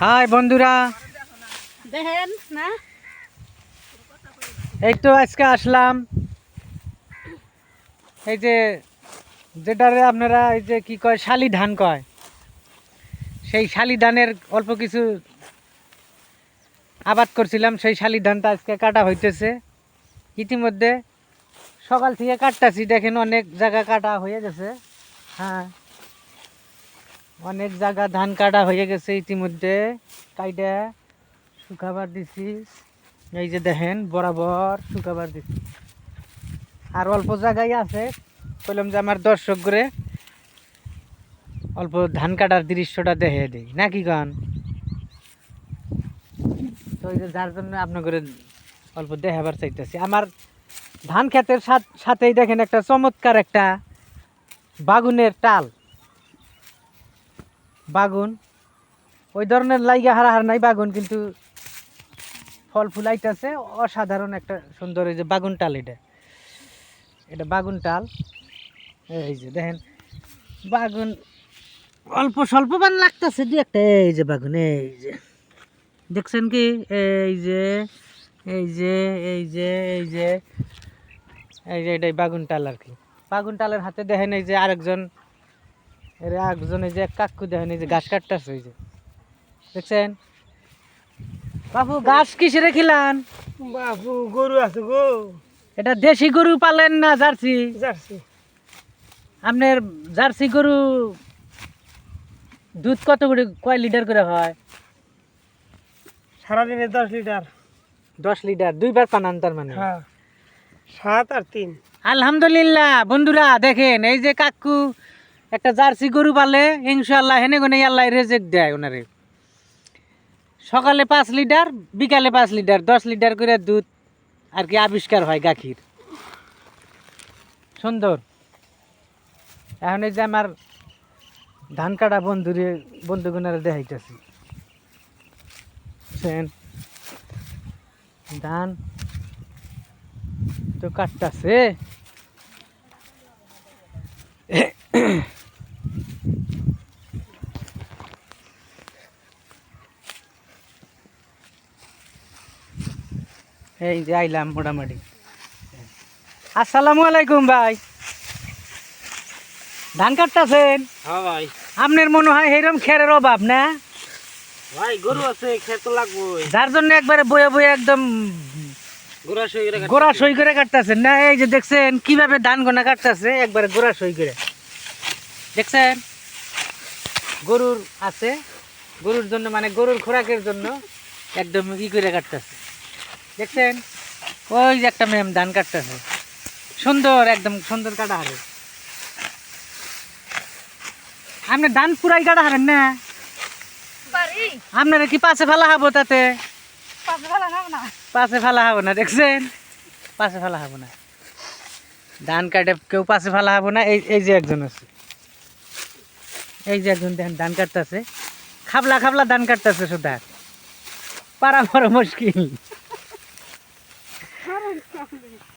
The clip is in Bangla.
হাই বন্ধুরা। দেখেন না? এই তো আজকে আসলাম। এই যে যেটারে আপনারা এই যে কি কয় শালি ধান কয়। সেই শালি ধানের অল্প কিছু আবাদ করছিলাম সেই শালি ধানটা আজকে কাটা হইতেছে। ইতিমধ্যে সকাল থেকে কাটতাছি দেখেন অনেক জায়গা কাটা হয়ে গেছে। হ্যাঁ। অনেক জায়গা ধান কাটা হয়ে গেছে ইতিমধ্যে। কাইটা শুকাবার দিছি। এই যে দেখেন, বরাবর শুকাবার দিছি। আর অল্প জায়গায় আছে। বললাম যে আমার দর্শক করে অল্প ধান কাটার দৃশ্যটা দেখে দিই। নাকি গান তো এই যে যার জন্য আপনাদের অল্প দেখাবার চাইতেছি। আমার ধান সাথ- সাথেই দেখেন একটা চমৎকার একটা বাগুনের টাল। বাগুন। ওই ধরনের লাইগা হারাহার নাই বাগুন, কিন্তু ফল ফুলাইতেছে অসাধারণ একটা সুন্দর এই যে বাগুন টাল এটা। এটা বাগুন টাল। এই যে দেখেন, বাগুন অল্প স্বল্প বান লাগতেছে দু একটা। এই যে বাগুন, এই যে। দেখছেন কি? এই যে এই যে এই যে এই যে। এই যে এটাই বাগুন টাল আর কি। বাগুন টালের হাতে দেখেন এই যে আরেকজন এর একজন যে কাকু দেখেন যে ঘাস কাটতেছে যে। দেখছেন? খিলান? বাবু গরু আছে গো। এটা দেশি গরু পালেন না জার্সি? জার্সি। আপনার জার্সি গরু দুধ কত করে কয় লিটার করে হয়? সারাদিনে দশ লিটার। দশ লিটার দুইবার পানান তার মানে? হ্যাঁ সাত আর তিন। আলহামদুলিল্লাহ বন্ধুরা দেখেন এই যে কাকু একটা জার্সি গরু পালে ইনশাল্লাহ হেনে গনে আল্লাহ রেজেক দেয় ওনারে। সকালে পাঁচ লিটার, বিকালে পাঁচ লিটার, দশ লিটার করে দুধ, আর কি আবিষ্কার হয় গাখির। সুন্দর। এখন এই যে আমার ধান কাটা বন্ধুরে, বন্ধুগুনারে দেখাইতেছি? ধান তো কাটতাছে। এই যে আইলাম মোটামুটি। আসসালামু আলাইকুম ভাই। ধান কাটতেছেন? হ্যাঁ ভাই। আপনার মনে হয় এরকম খেরের অভাব না? ভাই গরু আছে খেতে লাগবো যার জন্য একবারে বয়ে বয়ে একদম গোড়া সই করে কাটতেছেন না? এই যে দেখছেন কীভাবে ধান গোনা কাটতেছে একবারে গোড়া সই করে। দেখছেন? গরুর আছে। গরুর জন্য মানে গরুর খোরাকের জন্য একদম ই করে কাটতেছে। দেখছেন? ওই যে একটা ম্যাম ধান কাটতেছে। সুন্দর একদম সুন্দর কাটা হারে আপনি ধান পুরাই কাটা হারেন না? আপনারা কি পাশে ফেলা হব তাতে? পাশে ফেলা হব না। দেখছেন? পাশে ফেলা হব না। ধান কাটে কেউ পাশে ফেলা হব না এই এই যে একজন আছে। এই যে একজন দেখেন ধান কাটতেছে। খাবলা খাবলা ধান কাটতেছে সুধা পারা বড় মুশকিল। coming.